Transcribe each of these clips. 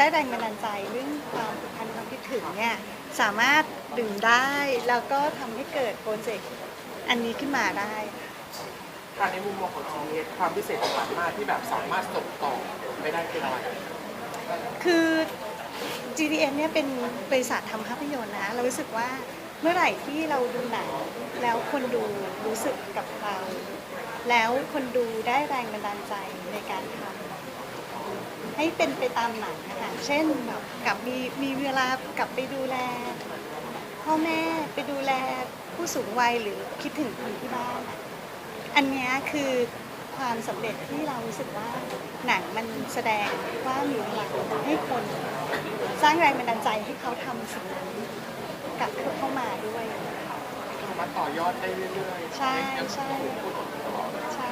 ได้แรงบันดาลใจเรื่องความผูกพันความคิดถึงเนี่ยสามารถดื่มได้แล้วก็ทำให้เกิดโปรเจกต์อันนี้ขึ้นมาได้ ค่ะในมุมมองของ GDS ความพิเศษของมันมากที่แบบสามารถส่งต่อไปได้คืออะไรคือ GDM เนี่ยเป็นบริษัททำภาพยนตร์นะ เรารู้สึกว่าเมื่อไหร่ที่เราดูหนังแล้วคนดูรู้สึกกับเรา แล้วคนดูได้แรงบันดาลใจในการทำ ให้เป็นไปตามหนังนะคะเช่นแบบกลับมีมีเวลากลับไปดูแล พ่อแม่ไปดูแลผู้สูงวัยหรือคิดถึงคนที่บ้านอะอันเนี้ยคือความสำเร็จที่เรารู้สึกว่าหนังมันแสดงว่ามีพลังให้คน สร้างแรงบันดาลใจให้เขาทำสิ่งนั้นกลับเข้ามาด้วยสามารถต่อยอดได้เรื่อยๆใช่ใช่พูดตลอดใช่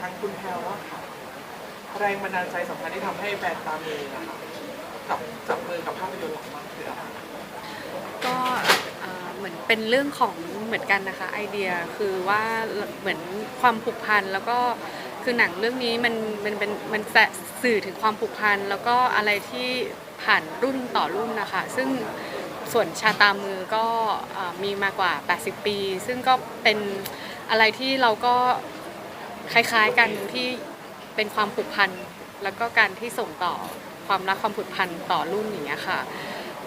ทางคุณแพลว่าค่ะ แรงบันดาลใจสำคัญที่ทำให้แบรนด์ตามมือนะคะกับจับมือกับภาพยนตร์หลังมากคืออะไรก็เอ่อเหมือนเป็นเรื่องของเหมือนกันนะคะไอเดียคือว่าเหมือนความผูกพันแล้วก็คือหนังเรื่องนี้มันมันเป็นมันแสสื่อถึงความผูกพันแล้วก็อะไรที่ผ่านรุ่นต่อรุ่นนะคะ ซึ่งส่วนชาตามือก็เอ่อมีมากว่า 80 ปี ซึ่งก็เป็นอะไรที่เราก็คล้ายๆกันที่ เป็นความผูกพันแล้วก็การที่ส่งต่อความรักความผูกพันต่อรุ่นอย่างเงี้ยค่ะ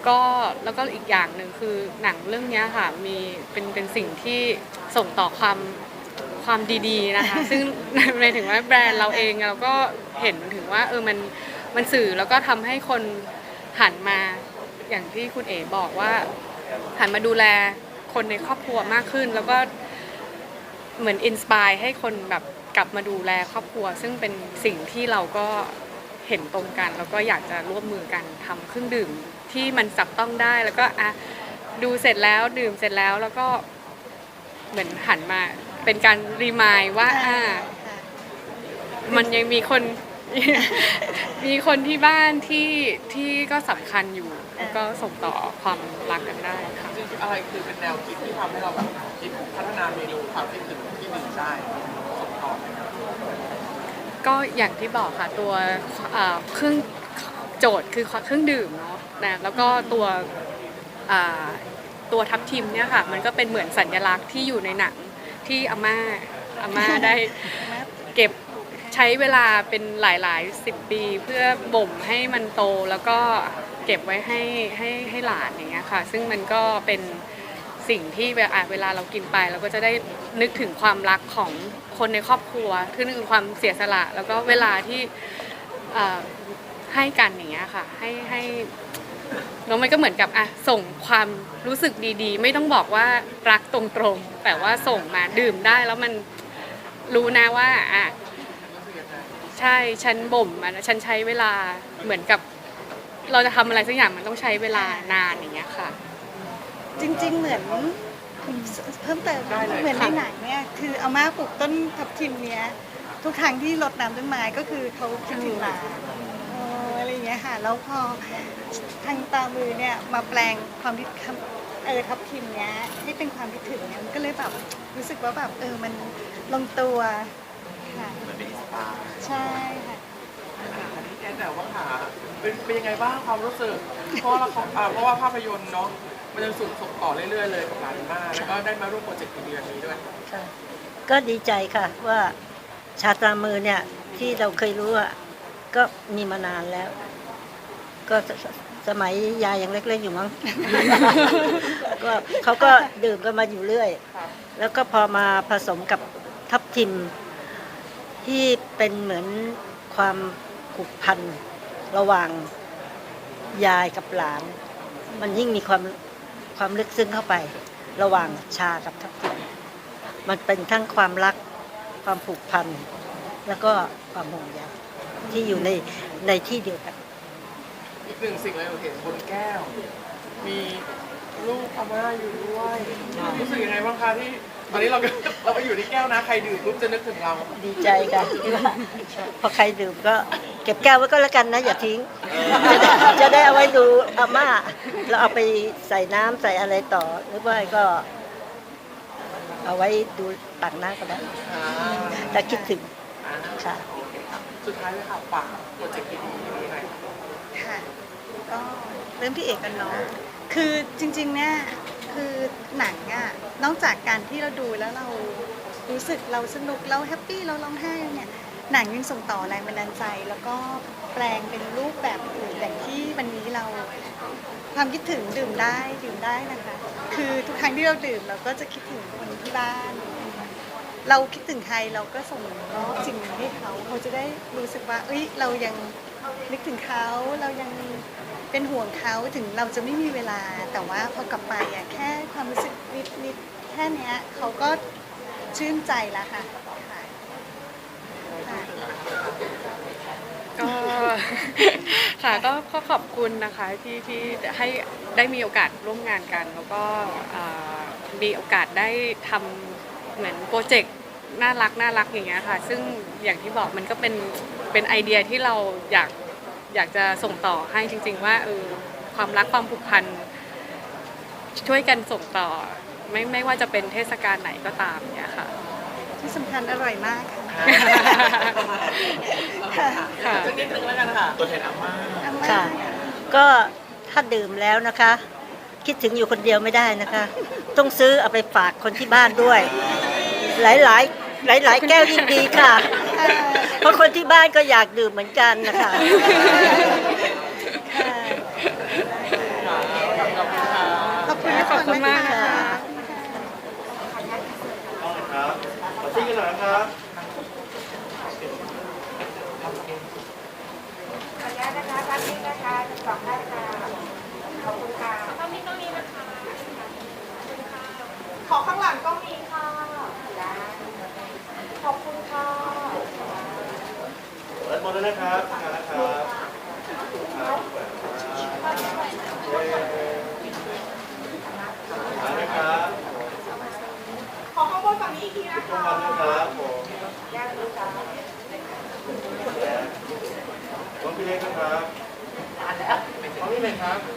ก็แล้วก็อีกอย่างหนึ่งคือหนังเรื่องนี้ค่ะมีเป็นเป็นสิ่งที่ส่งต่อความความดีๆนะคะ ซึ่งในถึงว่าแบรนด์เราเองเราก็เห็นถึงว่าเออมันมันสื่อแล้วก็ทำให้คนหันมาอย่างที่คุณเอ๋บอกว่า หันมาดูแลคนในครอบครัวมากขึ้น แล้วก็เหมือนอินสปายให้คนแบบ กลับมาดูแลครอบครัว ซึ่งเป็นสิ่งที่เราก็เห็นตรงกัน แล้วก็อยากจะร่วมมือกันทำเครื่องดื่มที่มันจับต้องได้แล้วก็อะดูเสร็จแล้วดื่มเสร็จแล้วแล้วก็เหมือนหันมาเป็นการรีมายว่าอ่าค่ะมันยังมีคนมีคนที่บ้านที่ที่ก็สำคัญอยู่แล้วก็ส่งต่อความรักกันได้ค่ะจริงๆอะไรคือเป็นแนวคิดที่ทำให้เราแบบคิดพัฒนาเมนูความคิดถึงที่ดื่มได้ส่งต่อไป ก็อย่างที่บอกค่ะตัวเอ่อเครื่องโจทย์คือเครื่องดื่มเนาะนะแล้วก็ตัวอ่าตัวทับทิมเนี่ยค่ะ มันก็เป็นเหมือนสัญลักษณ์ที่อยู่ในหนังที่อาม่าอาม่าได้เก็บใช้เวลาเป็นหลายๆสิบปี เพื่อบ่มให้มันโตแล้วก็เก็บไว้ให้ให้ให้หลานอย่างเงี้ยค่ะ ซึ่งมันก็เป็น สิ่งที่เวลาเวลาเรากินไปเราก็จะได้นึกถึงความรักของคนในครอบครัวคือนึกถึงความเสียสละ แล้วก็เวลาที่ให้กันอย่างเงี้ยค่ะ ให้ให้แล้วมันก็เหมือนกับอะส่งความรู้สึกดีๆ ไม่ต้องบอกว่ารักตรงๆ แต่ว่าส่งมาดื่มได้แล้วมันรู้นะว่าอะใช่ฉันบ่มมันฉันใช้เวลาเหมือนกับ เราจะทำอะไรสักอย่างมันต้องใช้เวลานานอย่างเงี้ยค่ะ จริง ๆ เหมือนเพิ่มเติมเหมือนในหนังเนี่ยคืออาม่าปลูกต้นทับทิมเนี้ยทุกครั้งที่รดน้ำต้นไม้ก็คือเขาคิดถึงหลานอะไรอย่างเงี้ยค่ะแล้วพอทางตามือเนี่ยมาแปลงความคิดเออทับทิมเนี้ยให้เป็นความคิดถึงเนี่ยมันก็เลยแบบรู้สึกว่าแบบเออมันลงตัวค่ะใช่ค่ะอันนี้แอนแต่ว่าค่ะเป็นเป็นยังไงบ้างความรู้สึกเพราะว่าละคราเพราะว่าภาพยนตร์เนาะ มันยังส่งส่งต่อเรื่อยๆเลยกับหลานมากแล้วก็ได้มาร่วมโปรเจกต์ดีๆแบบนี้ด้วยค่ะก็ดีใจค่ะว่าชาตรามือเนี่ยที่เราเคยรู้อะก็มีมานานแล้ว ก็สมัยยายยังเล็กๆอยู่มั้ง ก็เขาก็ดื่มกันมาอยู่เรื่อย แล้วก็พอมาผสมกับทับทิม ที่เป็นเหมือนความผูกพันระหว่างยายกับหลาน มันยิ่งมีความ ความลึกซึ้งเข้าไป ระหว่างชากับทับทิมมันเป็นทั้งความรักความผูกพัน แล้วก็ความห่วงใยที่อยู่ในในที่เดียวกัน อีกหนึ่งสิ่งเลยเราเห็นบนแก้ว มีรูปอาม่าอยู่ด้วยรู้สึกยังไงบ้างคะที่ ตอนนี้เราก็เราไปอยู่ที่แก้วนะใครดื่มปุ๊บจะนึกถึงเราดีใจค่ะที่ว่าพอใครดื่มก็เก็บแก้วไว้ก็แล้วกันนะอย่าทิ้ง จะได้จะได้เอาไว้ดูอาม่าแล้วเอาไปใส่น้ำใส่อะไรต่อ หรือว่าก็ เอาไว้ดูต่างหน้าก็ได้อ่าถ้าคิดถึงอ่าค่ะ โอเคครับสุดท้ายเลยค่ะฝากโปรเจกต์ดีๆนี้หน่อยริ่มที่เอกกันเนาะ คือจริงๆเนี่ย คือหนังอะนอกจากการที่เราดูแล้วเรารู้สึกเราสนุกเราแฮปปี้เราร้องไห้เนี่ยหนังยังส่งต่อแรงบันดาลใจ แล้วก็แปลงเป็นรูปแบบอื่นอย่างที่วันนี้เราความคิดถึงดื่มได้ดื่มได้นะคะ คือทุกครั้งที่เราดื่มเราก็จะคิดถึงคนที่บ้าน เราคิดถึงใครเราก็ส่งมอบสิ่งนี้ให้เขาเขาจะได้รู้สึกว่าเอ้ยเรายังนึกถึงเขาเรายัง เป็นห่วงเขาถึงเราจะไม่มีเวลา แต่ว่าพอกลับไปอะแค่ความรู้สึกนิดนิดแค่เนี้ยเขาก็ชื่นใจแล้วค่ะค่ะค่ะก็ค่ะก็ก็ขอบคุณนะคะที่ที่ให้ได้มีโอกาสร่วมงานกัน แล้วก็อ่ามีโอกาสได้ทำเหมือนโปรเจกต์น่ารักน่ารักอย่างเงี้ยค่ะ ซึ่งอย่างที่บอกมันก็เป็นเป็นไอเดียที่เราอยาก อยากจะส่งต่อให้จริง ๆ ว่าเออความรักความผูกพันช่วยกันส่งต่อ ไม่ไม่ว่าจะเป็นเทศกาลไหนก็ตามเนี่ยค่ะ ที่สำคัญอร่อยมากค่ะ ค่ะ สักนิดนึงแล้วกันค่ะ ตัวแทนอาม่าอาม่าค่ะ ก็ถ้าดื่มแล้วนะคะ คิดถึงอยู่คนเดียวไม่ได้นะคะ ต้องซื้อเอาไปฝากคนที่บ้านด้วย หลายหลายหลายหลายๆ แก้วยิ่งดีค่ะ เอ่อเพ ราะคนที่บ้านก็อยากดื่มเหมือนกันนะคะค่ะขอบคุณค่ะขอบคุณทุกคนขอบคุณมากนะค่ะคะครับขอซิ่งกันหน่อยนะครับขอข้างหลังก็มีค่ะขอบคุณค่ะเปิ ดหมดแล้วนะครับนะครับครับมานะครับขอข้างบนฝั่งนี้อีกทีนะทุกคะท่านนะครับผมต้องพี่เล็กนะครับขอบคุณเลยครับครับ